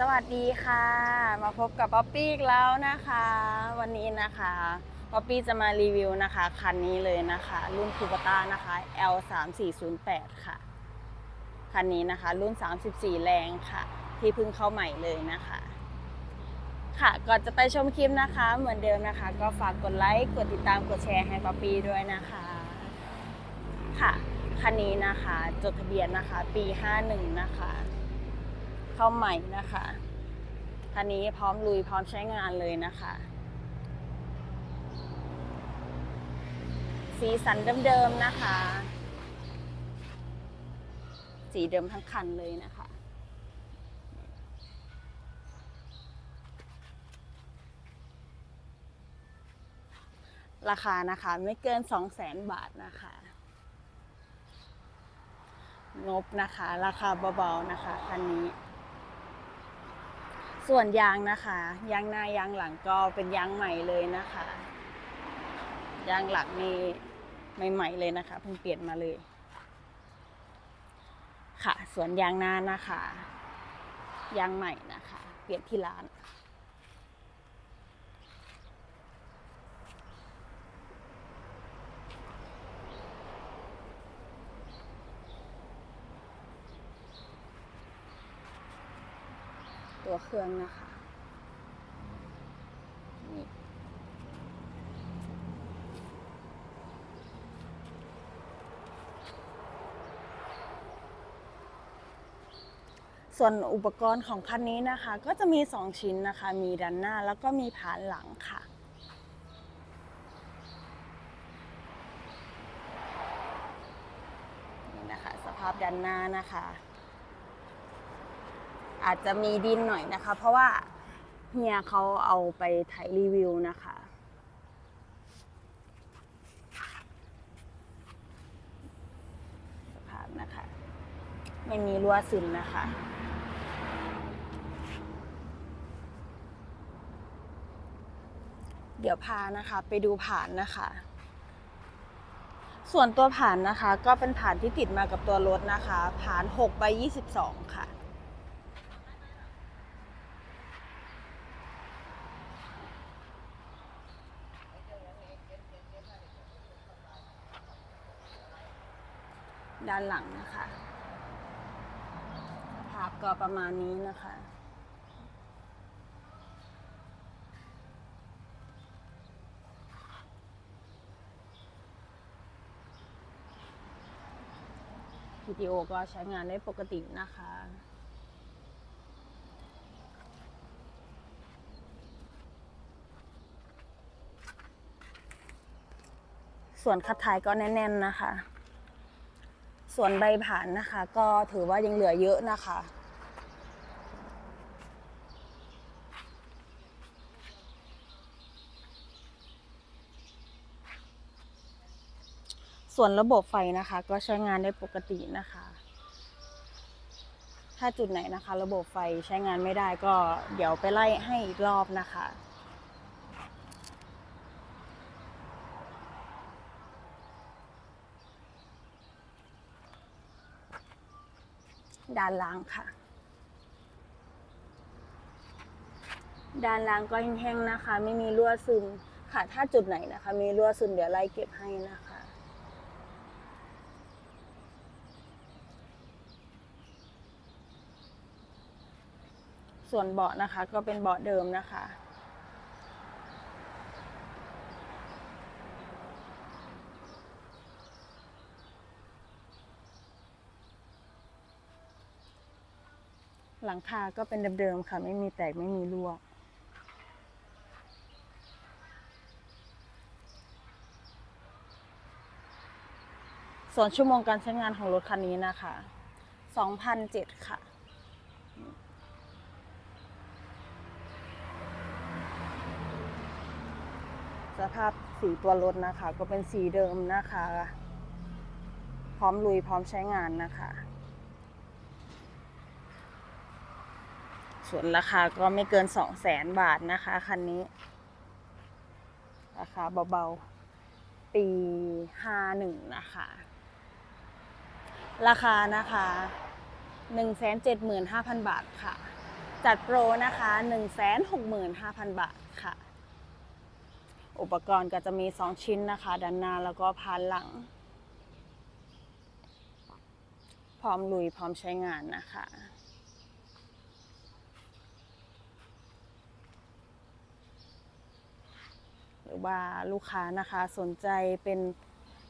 สวัสดีค่ะ มาพบกับป๊อปปี้อีกแล้วนะคะ วันนี้นะคะป๊อปปี้จะมารีวิวนะคะ คันนี้เลยนะคะ รุ่นคูปต้านะคะ L 3 4 0 8ค่ะ คันนี้นะคะ รุ่น 34 แรงค่ะ ที่เพิ่งเข้าใหม่เลยนะคะ ค่ะก่อนจะไปชมคลิปนะคะ เหมือนเดิมนะคะ ก็ฝากกดไลค์กดติดตามกดแชร์ให้ป๊อปปี้ด้วยนะคะ ค่ะคันนี้นะคะ จดทะเบียนนะคะ ปี 51 นะคะ เข้าใหม่นะคะคันนี้พร้อมลุยพร้อมใช้งานเลยนะคะ สีสันเดิมๆนะคะ สีเดิมทั้งคันเลยนะคะราคานะคะไม่เกิน 2 0 0แสนบาทนะคะ งบนะคะ ราคาเบาๆนะคะคันนี้ ส่วนยางนะคะ ยางหน้ายางหลังก็เป็นยางใหม่เลยนะคะ ยางหลังนี่ใหม่ๆเลยนะคะเพิ่งเปลี่ยนมาเลย ค่ะ ส่วนยางหน้านะคะ ยางใหม่นะคะ เปลี่ยนที่ร้าน ตัวเครื่องนะคะนี่ส่วนอุปกรณ์ของคันนี้นะคะ ก็จะมี 2 ชิ้นนะคะ มีด้านหน้าแล้วก็มีผานหลังค่ะ นี่นะคะ สภาพด้านหน้านะคะ อาจจะมีดินหน่อยนะคะ เพราะว่าเฮียเขาเอาไปถ่ายรีวิวนะคะสภาพนะคะ ไม่มีรั่วซึมนะคะเดี๋ยวพานะคะไปดูผ่านนะคะ ส่วนตัวผ่านนะคะ ก็เป็นผ่านที่ติดมากับตัวรถนะคะ ผ่าน6ใบ22 ค่ะ ด้านหลังนะคะ ภาพก็ประมาณนี้นะคะ วิดีโอก็ใช้งานได้ปกตินะคะส่วนคัดท้ายก็แน่นๆนะคะ ส่วนใบผ่านนะคะ ก็ถือว่ายังเหลือเยอะนะคะ ส่วนระบบไฟนะคะ ก็ใช้งานได้ปกตินะคะ ถ้าจุดไหนนะคะ ระบบไฟใช้งานไม่ได้ก็เดี๋ยวไปไล่ให้อีกรอบนะคะ ด้านล่างค่ะ ด้านล่างก็แห้งๆนะคะ ไม่มีรั่วซึมค่ะ ถ้าจุดไหนนะคะ มีรั่วซึมเดี๋ยวไล่เก็บให้นะคะ ส่วนเบาะนะคะก็เป็นเบาะเดิมนะคะ หลังคาก็เป็นเดิมๆค่ะ ไม่มีแตกไม่มีรั่วส่วนชั่วโมงการใช้งานของรถคันนี้นะคะ2,007ค่ะ สภาพสีตัวรถนะคะ ก็เป็นสีเดิมนะคะ พร้อมลุยพร้อมใช้งานนะคะ ส่วนราคาก็ไม่เกิน2 0 0แสนบาทนะคะ คันนี้ ราคาเบาๆ ปี51นะคะ ราคานะคะ175,000บาทค่ะ จัดโปรนะคะ165,000บาทค่ะ อุปกรณ์ก็จะมี2ชิ้นนะคะ ด้านหน้าแล้วก็พานหลัง พร้อมลุยพร้อมใช้งานนะคะ หรือว่าลูกค้านะคะสนใจเป็น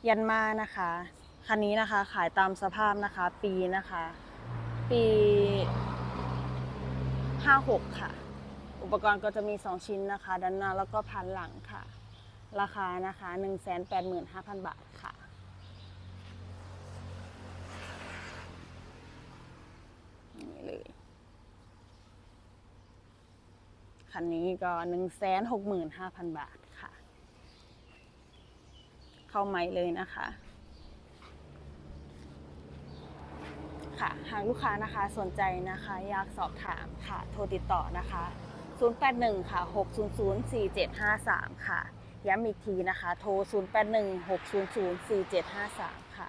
ยันมานะคะคันนี้นะคะขายตามสภาพนะคะ ปีนะคะ ปี56ค่ะ อุปกรณ์ก็จะมี2ชิ้นนะคะ ด้านหน้าแล้วก็พันหลังค่ะ ราคานะคะ185,000บาทค่ะนี่เลยคันนี้ก็165,000บาทค่ะ เข้าไม้เลยนะคะ ค่ะ หากลูกค้านะคะสนใจนะคะ อยากสอบถามค่ะ โทรติดต่อนะคะ 081 ค่ะ 600 4753 ค่ะ ย้ำอีกทีนะคะ โทร 081 600 4753 ค่ะ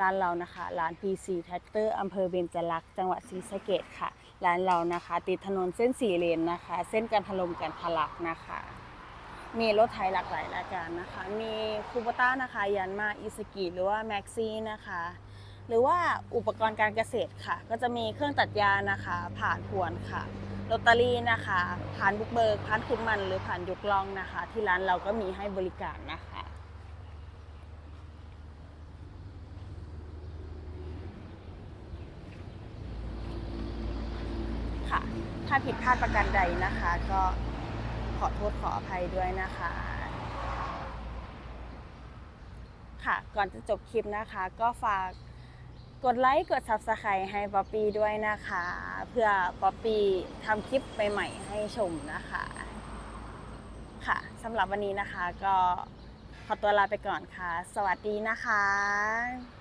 ร้านเรานะคะ ร้าน PC Tractor อำเภอเบญจลักษณ์จังหวัดศรีสะเกษค่ะ ร้านเรานะคะ ติดถนนเส้นสี่เลนนะคะ เส้นกันทลมกันทลักนะคะ มีรถไถหลากหลายรายการนะคะ มีคูปต้านะคะยันมาอิสกิหรือว่าแม็กซี่นะคะ หรือว่าอุปกรณ์การเกษตรค่ะ ก็จะมีเครื่องตัดหญ้านะคะ ผ่านพวนค่ะลอตเตอรี่นะคะ ผ่านบุกเบิกผ่านคุมมันหรือผ่านยกล่องนะคะ ที่ร้านเราก็มีให้บริการนะคะค่ะถ้าผิดพลาดประการใดนะคะ ก็ ขอโทษขออภัยด้วยนะคะ ค่ะก่อนจะจบคลิปนะคะ ก็ฝากกดไลค์กด Subscribe ให้ป๊อปปี้ด้วยนะคะ เพื่อป๊อปปี้ทำคลิปใหม่ๆให้ชมนะคะ ค่ะสำหรับวันนี้นะคะก็ขอตัวลาไปก่อนค่ะ สวัสดีนะคะ